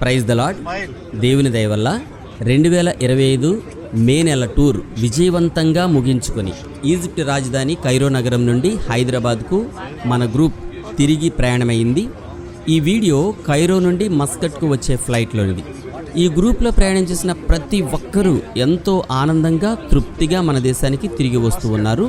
Praise the lord దేవుని దయవల్ల రెండు వేల ఇరవై ఐదు మే నెల టూర్ విజయవంతంగా ముగించుకొని ఈజిప్ట్ రాజధాని కైరో నగరం నుండి హైదరాబాద్కు మన గ్రూప్ తిరిగి ప్రయాణమైంది. ఈ వీడియో కైరో నుండి మస్కట్కు వచ్చే ఫ్లైట్లోనిది. ఈ గ్రూప్లో ప్రయాణం చేసిన ప్రతి ఒక్కరూ ఎంతో ఆనందంగా తృప్తిగా మన దేశానికి తిరిగి వస్తూ ఉన్నారు.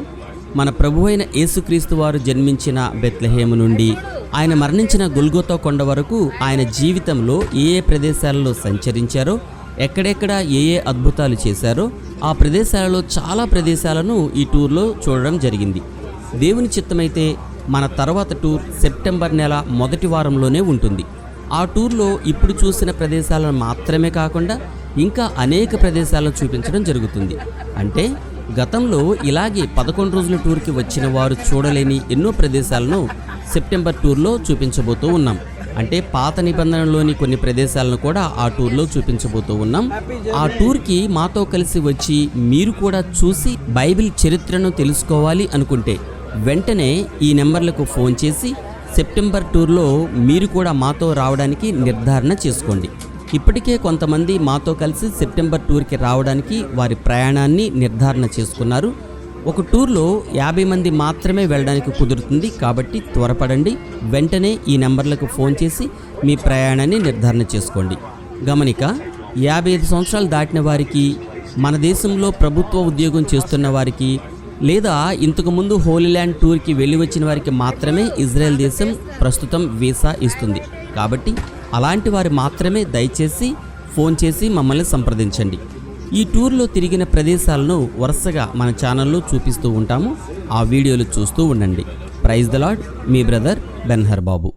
మన ప్రభు అయిన యేసుక్రీస్తు వారు జన్మించిన బెత్లహేము నుండి ఆయన మరణించిన గుల్గోతో కొండ వరకు ఆయన జీవితంలో ఏ ఏ ప్రదేశాలలో సంచరించారో ఎక్కడెక్కడ ఏ ఏ అద్భుతాలు చేశారో ఆ ప్రదేశాలలో చాలా ప్రదేశాలను ఈ టూర్లో చూడడం జరిగింది. దేవుని చిత్తమైతే మన తర్వాత టూర్ సెప్టెంబర్ నెల మొదటి వారంలోనే ఉంటుంది. ఆ టూర్లో ఇప్పుడు చూసిన ప్రదేశాలను మాత్రమే కాకుండా ఇంకా అనేక ప్రదేశాలను చూపించడం జరుగుతుంది. అంటే గతంలో ఇలాగే పదకొండు రోజుల టూర్కి వచ్చిన వారు చూడలేని ఎన్నో ప్రదేశాలను సెప్టెంబర్ టూర్లో చూపించబోతూ ఉన్నాం. అంటే పాత నిబంధనలోని కొన్ని ప్రదేశాలను కూడా ఆ టూర్లో చూపించబోతూ ఉన్నాం. ఆ టూర్కి మాతో కలిసి వచ్చి మీరు కూడా చూసి బైబిల్ చరిత్రను తెలుసుకోవాలి అనుకుంటే వెంటనే ఈ నెంబర్లకు ఫోన్ చేసి సెప్టెంబర్ టూర్లో మీరు కూడా మాతో రావడానికి నిర్ధారణ చేసుకోండి. ఇప్పటికే కొంతమంది మాతో కలిసి సెప్టెంబర్ టూర్కి రావడానికి వారి ప్రయాణాన్ని నిర్ధారణ చేసుకున్నారు. ఒక టూర్లో యాభై మంది మాత్రమే వెళ్ళడానికి కుదురుతుంది కాబట్టి త్వరపడండి. వెంటనే ఈ నెంబర్లకు ఫోన్ చేసి మీ ప్రయాణాన్ని నిర్ధారణ చేసుకోండి. గమనిక యాభై ఐదు సంవత్సరాలు దాటిన వారికి మన దేశంలో ప్రభుత్వ ఉద్యోగం చేస్తున్న వారికి లేదా ఇంతకుముందు హోలీల్యాండ్ టూర్కి వెళ్ళి వచ్చిన వారికి మాత్రమే ఇజ్రాయెల్ దేశం ప్రస్తుతం వీసా ఇస్తుంది. కాబట్టి అలాంటి వారు మాత్రమే దయచేసి ఫోన్ చేసి మమ్మల్ని సంప్రదించండి. ఈ టూర్లో తిరిగిన ప్రదేశాలను వరుసగా మన ఛానల్లో చూపిస్తూ ఉంటాము. ఆ వీడియోలు చూస్తూ ఉండండి. ప్రైజ్ ద లాడ్ మీ బ్రదర్ బెన్హర్ బాబు